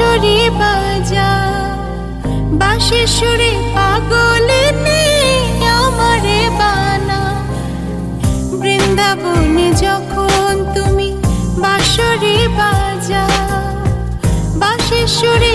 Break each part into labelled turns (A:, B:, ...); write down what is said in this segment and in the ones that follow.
A: বাঁশরি বাজা পাগলে আমারে বানা। বৃন্দাবনে যখন তুমি বাঁশরি বাজা সুরে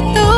A: tú.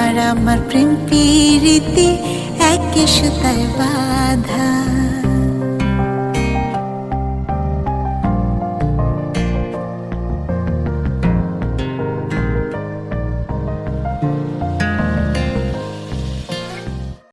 A: তোমার আমার প্রেম প্রীতি একই সুতায় বাধা।